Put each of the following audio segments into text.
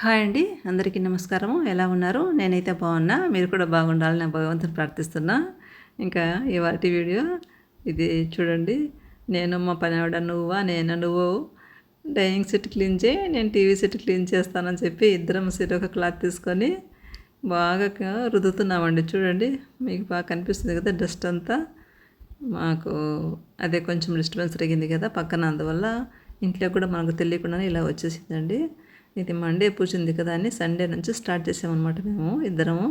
Hi అండి అందరికీ నమస్కారం ఎలా ఉన్నారు? నేనైతే బాగున్నా. మీరు కూడా బాగుండాలని నా భగవంతుని ప్రార్థిస్తున్నా. ఇంకా ఇవాటి వీడియో ఇది చూడండి. నేను మా పనివాడ నువ్వా నేను నువ్వు. డైనింగ్ సెట్ క్లీన్ చేయి నేను టీవీ సెట్ క్లీన్ చేస్తానని చెప్పి ఇద్దరం ఒక క్లాత్ తీసుకొని బాగా రుదుతున్నామండి చూడండి మీకు బాగా కనిపిస్తుంది కదా డస్ట్ అంతా. మాకు అదే కొంచెం డిస్టర్బెన్స్ జరిగింది కదా పక్కన. అందువల్ల ఇంట్లో కూడా మనకు తెలియకుండానే ఇలా వచ్చేసిందండి. ఇది మండే పూజ ఉంది కదా అని సండే నుంచి స్టార్ట్ చేసామన్నమాట మేము ఇద్దరము.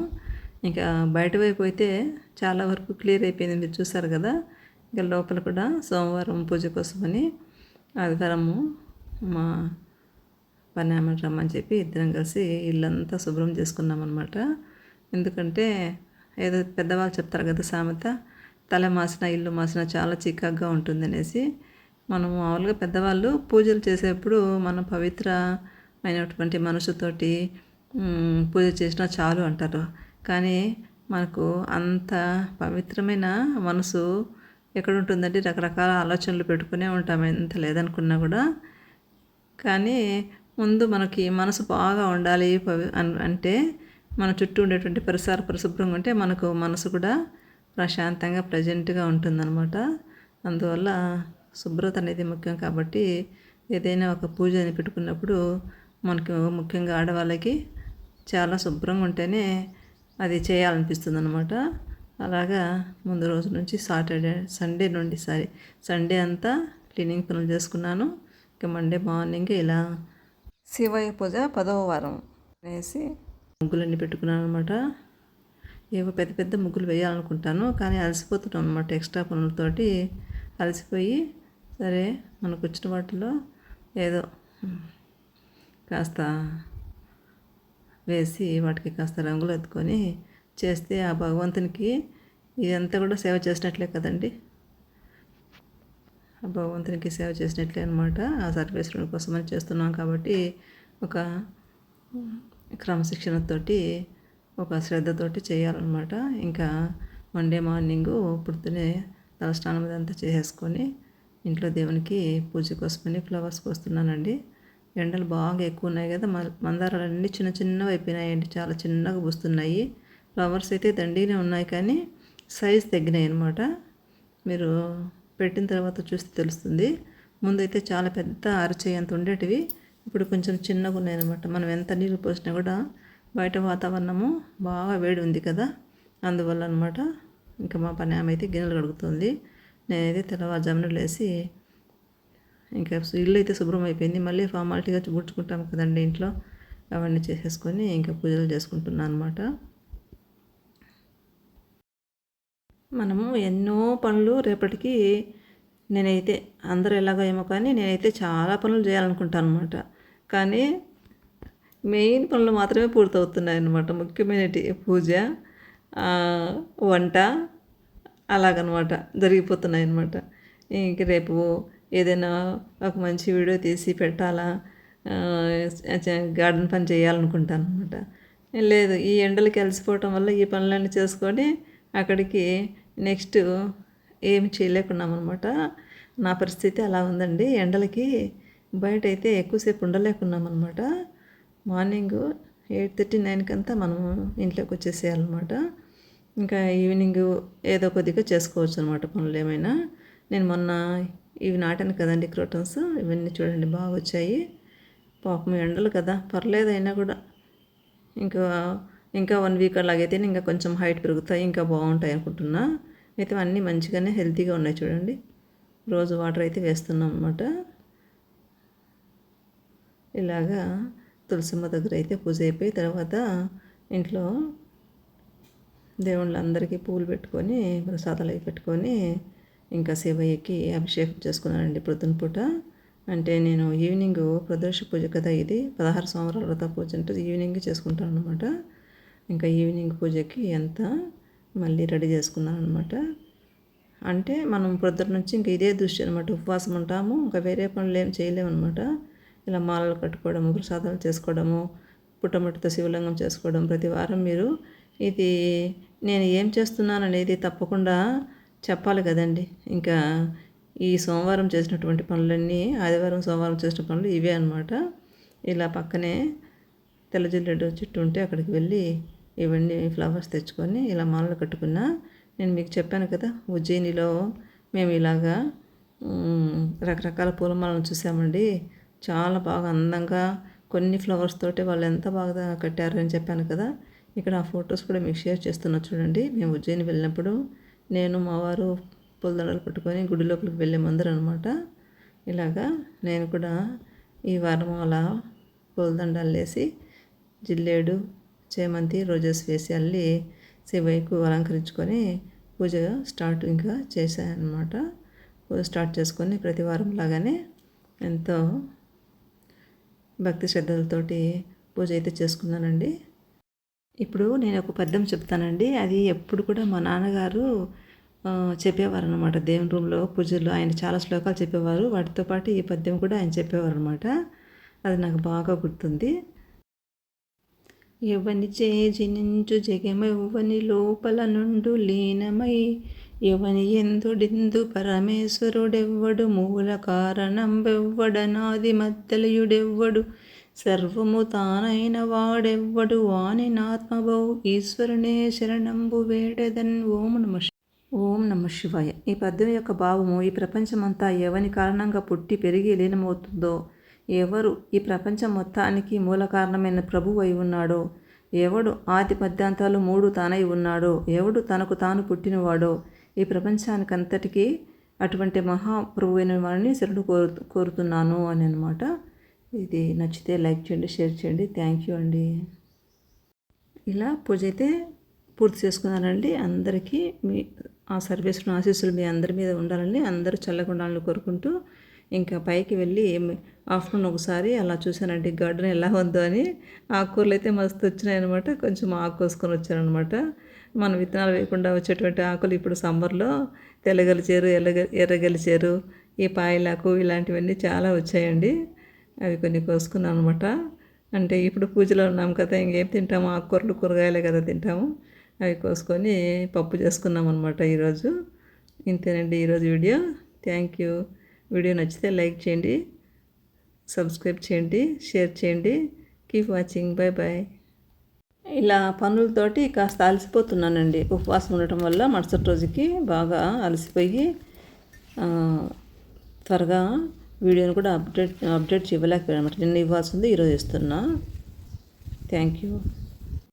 ఇంకా బయట వైపు అయితే చాలా వరకు క్లియర్ అయిపోయింది మీరు చూసారు కదా. ఇంకా లోపల కూడా సోమవారం పూజ కోసమని ఆదివారము మా పని ఆమెను రమ్మని చెప్పి ఇద్దరం కలిసి ఇల్లంతా శుభ్రం చేసుకున్నాం అనమాట ఎందుకంటే ఏదో పెద్దవాళ్ళు చెప్తారు కదా సామెత తల మాసిన ఇల్లు మాసిన చాలా చికాగ్గా ఉంటుందనేసి. మనం మామూలుగా పెద్దవాళ్ళు పూజలు చేసేప్పుడు మనం పవిత్ర అయినటువంటి మనసుతోటి పూజ చేసినా చాలు అంటారు. కానీ మనకు అంత పవిత్రమైన మనసు ఎక్కడ ఉంటుందంటే రకరకాల ఆలోచనలు పెట్టుకునే ఉంటాం. ఎంత లేదనుకున్నా కూడా. కానీ ముందు మనకి మనసు బాగా ఉండాలి అంటే మన చుట్టూ ఉండేటువంటి పరిసర పరిశుభ్రంగా ఉంటే మనకు మనసు కూడా ప్రశాంతంగా ప్రజెంట్గా ఉంటుందన్నమాట. అందువల్ల శుభ్రత అనేది ముఖ్యం కాబట్టి ఏదైనా ఒక పూజ అని పెట్టుకున్నప్పుడు మనకు ముఖ్యంగా ఆడవాళ్ళకి చాలా శుభ్రంగా ఉంటేనే అది చేయాలనిపిస్తుంది అనమాట అలాగా ముందు రోజు నుంచి సాటర్డే సండే నుండి సారీ సండే అంతా క్లీనింగ్ పనులు చేసుకున్నాను. ఇంకా మండే మార్నింగ్ ఇలా శివయ్య పూజ పదవ వారం అనేసి ముగ్గులన్నీ పెట్టుకున్నాను అనమాట ఏవో పెద్ద పెద్ద ముగ్గులు వేయాలనుకుంటాను కానీ అలసిపోతున్నాం అనమాట ఎక్స్ట్రా పనులతోటి. అలసిపోయి సరే మనకు వచ్చిన వాటిలో ఏదో కాస్త వేసి వాటికి కాస్త రంగులు ఎత్తుకొని చేస్తే ఆ భగవంతునికి ఇదంతా కూడా సేవ చేసినట్లే కదండి. ఆ భగవంతునికి సేవ చేసినట్లే అనమాట ఆ సర్వేశ్వరుని కోసమని చేస్తున్నాం కాబట్టి ఒక క్రమశిక్షణతోటి ఒక శ్రద్ధతోటి చేయాలన్నమాట. ఇంకా మండే మార్నింగు పొద్దునే తలస్నానం అంతా చేసేసుకొని ఇంట్లో దేవునికి పూజ కోసమని ఫ్లవర్స్ కోస్తున్నానండి. ఎండలు బాగా ఎక్కువ ఉన్నాయి కదా మందారాలన్నీ చిన్న చిన్నవి అయిపోయినాయండి చాలా చిన్నగా పూస్తున్నాయి. ఫ్లవర్స్ అయితే దండిగానే ఉన్నాయి కానీ సైజ్ తగ్గినాయి అనమాట మీరు పెట్టిన తర్వాత చూస్తే తెలుస్తుంది. ముందైతే చాలా పెద్ద అరచేయంత ఉండేటివి ఇప్పుడు కొంచెం చిన్నగా ఉన్నాయన్నమాట మనం ఎంత నీళ్ళు పోసినా కూడా బయట వాతావరణము బాగా వేడి ఉంది కదా అందువల్ల అనమాట ఇంకా మా పని ఆమె అయితే గిన్నెలు కడుగుతుంది. నేనైతే తెల్లవారుజామున లేసి ఇంకా ఇల్లు అయితే శుభ్రం అయిపోయింది. మళ్ళీ ఫార్మాలిటీగా గుడ్చుకుంటాం కదండి ఇంట్లో. అవన్నీ చేసేసుకొని ఇంకా పూజలు చేసుకుంటున్నాను అనమాట మనము ఎన్నో పనులు రేపటికి నేనైతే అందరూ ఎలాగో ఏమో కానీ నేనైతే చాలా పనులు చేయాలనుకుంటాను అనమాట కానీ మెయిన్ పనులు మాత్రమే పూర్తవుతున్నాయి అన్నమాట. ముఖ్యమైనటి పూజ వంట అలాగనమాట జరిగిపోతున్నాయి అనమాట ఇంక రేపు ఏదైనా ఒక మంచి వీడియో తీసి పెట్టాలా? గార్డెన్ పని చేయాలనుకుంటాను అనమాట లేదు ఈ ఎండలకి అలసిపోవటం వల్ల ఈ పనులన్నీ చేసుకొని అక్కడికి నెక్స్ట్ ఏమి చేయలేకున్నాం అనమాట నా పరిస్థితి అలా ఉందండి. ఎండలకి బయట అయితే ఎక్కువసేపు ఉండలేకున్నాం అనమాట మార్నింగ్ ఎయిట్ థర్టీ నైన్కి అంతా మనము ఇంట్లోకి వచ్చేసేయాలన్నమాట. ఇంకా ఈవినింగ్ ఏదో కొద్దిగా చేసుకోవచ్చు అనమాట పనులు ఏమైనా. నేను మొన్న ఇవి నాటాను కదండి క్రోటన్స్. ఇవన్నీ చూడండి బాగా వచ్చాయి. పాపం ఎండలు కదా పర్లేదు అయినా కూడా. ఇంకా ఇంకా వన్ వీక్ అలాగైతే ఇంకా కొంచెం హైట్ పెరుగుతాయి ఇంకా బాగుంటాయి అనుకుంటున్నా. అయితే అన్నీ మంచిగానే హెల్తీగా ఉన్నాయి చూడండి. రోజు వాటర్ అయితే వేస్తున్నాం అనమాట ఇలాగా తులసిమ్మ దగ్గర అయితే పూజ అయిపోయి తర్వాత ఇంట్లో దేవుళ్ళందరికీ పూలు పెట్టుకొని ప్రసాదాలు అవి పెట్టుకొని ఇంకా శివయ్యకి అభిషేకం చేసుకున్నానండి ప్రొద్దున పూట. అంటే నేను ఈవినింగ్ ప్రదోష పూజ కదా ఇది పదహారు సంవత్సరాల వ్రత పూజ అంటే ఈవినింగ్ చేసుకుంటాను అనమాట ఇంకా ఈవినింగ్ పూజకి ఎంత మళ్ళీ రెడీ చేసుకున్నాను అనమాట అంటే మనం ప్రొద్దున నుంచి ఇంకా ఇదే దృష్టి అనమాట ఉపవాసం ఉంటాము ఇంకా వేరే పనులు ఏం చేయలేము అనమాట ఇలా మాలలు కట్టుకోవడము ప్రసాదాలు చేసుకోవడము పుట్టమట్టితో శివలింగం చేసుకోవడం ప్రతి వారం మీరు. ఇది నేను ఏం చేస్తున్నాను అనేది తప్పకుండా చెప్పాలి కదండి. ఇంకా ఈ సోమవారం చేసినటువంటి పనులన్నీ ఆదివారం సోమవారం చేసిన పనులు ఇవే అనమాట ఇలా పక్కనే తెల్లజిల్లెడు చెట్టు ఉంటే అక్కడికి వెళ్ళి ఇవన్నీ ఫ్లవర్స్ తెచ్చుకొని ఇలా మాలలు కట్టుకున్నా నేను మీకు చెప్పాను కదా ఉజ్జయినిలో మేము ఇలాగా రకరకాల రకరకాల పూలమాలను చూసామండి. చాలా బాగా అందంగా కొన్ని ఫ్లవర్స్ తోటి వాళ్ళు ఎంత బాగా కట్టారు అని చెప్పాను కదా. ఇక్కడ ఆ ఫొటోస్ కూడా మీకు షేర్ చేస్తున్నా చూడండి. మేము ఉజ్జయిని వెళ్ళినప్పుడు నేను మా వారు పూలదండలు పట్టుకొని గుడి లోపలికి వెళ్ళే మందరు అనమాట ఇలాగా నేను కూడా ఈ వారం అలా పూలదండాలు వేసి జిల్లేడు చేమంతి రోజెస్ వేసి అల్లి శివయ్యకు అలంకరించుకొని పూజ స్టార్ట్ ఇంకా చేశాను పూజ స్టార్ట్ చేసుకొని ప్రతి వారం లాగానే ఎంతో భక్తి శ్రద్ధలతోటి పూజ అయితే చేసుకున్నానండి. ఇప్పుడు నేను ఒక పద్యం చెప్తానండి. అది ఎప్పుడు కూడా మా నాన్నగారు చెప్పేవారు అనమాట దేవుని రూమ్లో పూజలు ఆయన చాలా శ్లోకాలు చెప్పేవారు. వాటితో పాటు ఈ పద్యం కూడా ఆయన చెప్పేవారు అనమాట అది నాకు బాగా గుర్తుంది. ఎవని చేజినించు జగమెవ్వని లోపల నుండు లీనమై ఎవని ఎందుడిందు పరమేశ్వరుడెవ్వడు మూల కారణం వెవ్వడనాది మద్దలయుడెవ్వడు సర్వము తానైన వాడెవ్వడు వాని నాత్మభౌ ఈశ్వరునే శరణంబు వేడెదన్. ఓం నమ ఓం నమ శివాయ. ఈ పద్యం యొక్క భావము ఈ ప్రపంచమంతా ఎవని కారణంగా పుట్టి పెరిగి లీనమవుతుందో ఎవరు ఈ ప్రపంచం మొత్తానికి మూల కారణమైన ప్రభువు అయి ఉన్నాడో ఎవడు ఆది మధ్యాంతాలు మూడు తానై ఉన్నాడో ఎవడు తనకు తాను పుట్టినవాడో ఈ ప్రపంచానికంతటికీ అటువంటి మహాప్రభు అయిన వాడిని శరణు కోరు కోరుతున్నాను అని అనమాట ఇది నచ్చితే లైక్ చేయండి షేర్ చేయండి. థ్యాంక్ యూ అండి. ఇలా పూజ అయితే పూర్తి చేసుకున్నానండి. అందరికీ మీ ఆ సర్వేశ్వరుని ఆశీస్సులు మీ అందరి మీద ఉండాలని అందరూ చల్లగా ఉండాలని కోరుకుంటూ ఇంకా పైకి వెళ్ళి ఆఫ్టర్నూన్ ఒకసారి అలా చూశానండి. గార్డెన్ ఎలా ఉందో అని. ఆకుకూరలు అయితే మస్తు వచ్చినాయి అనమాట కొంచెం ఆకు కోసుకొని వచ్చానమాట మనం విత్తనాలు వేయకుండా వచ్చేటువంటి ఆకులు ఇప్పుడు సమ్మర్లో తెల్లగలిచేరు ఎర్రగ ఎర్రగలిచేరు ఈ పాయలాకు ఇలాంటివన్నీ చాలా వచ్చాయండి. అవి కొన్ని కోసుకున్నాను అనమాట అంటే ఇప్పుడు పూజలో ఉన్నాం కదా ఇంకేం తింటాము ఆకుకూరలు కూరగాయలే కదా తింటాము. అవి కోసుకొని పప్పు చేసుకున్నాం అనమాట ఈరోజు. ఇంతేనండి ఈరోజు వీడియో. థ్యాంక్ యూ వీడియో నచ్చితే లైక్ చేయండి సబ్స్క్రైబ్ చేయండి షేర్ చేయండి. కీప్ వాచింగ్ బాయ్ బాయ్ ఇలా పనులతోటి కాస్త అలసిపోతున్నానండి. ఉపవాసం ఉండటం వల్ల మరుసటి రోజుకి బాగా అలసిపోయి త్వరగా వీడియోని కూడా అప్డేట్ అప్డేట్ ఇవ్వలేకపోయాను అనమాట నిన్న ఇవ్వాల్సింది ఈరోజు ఇస్తున్నా. Thank you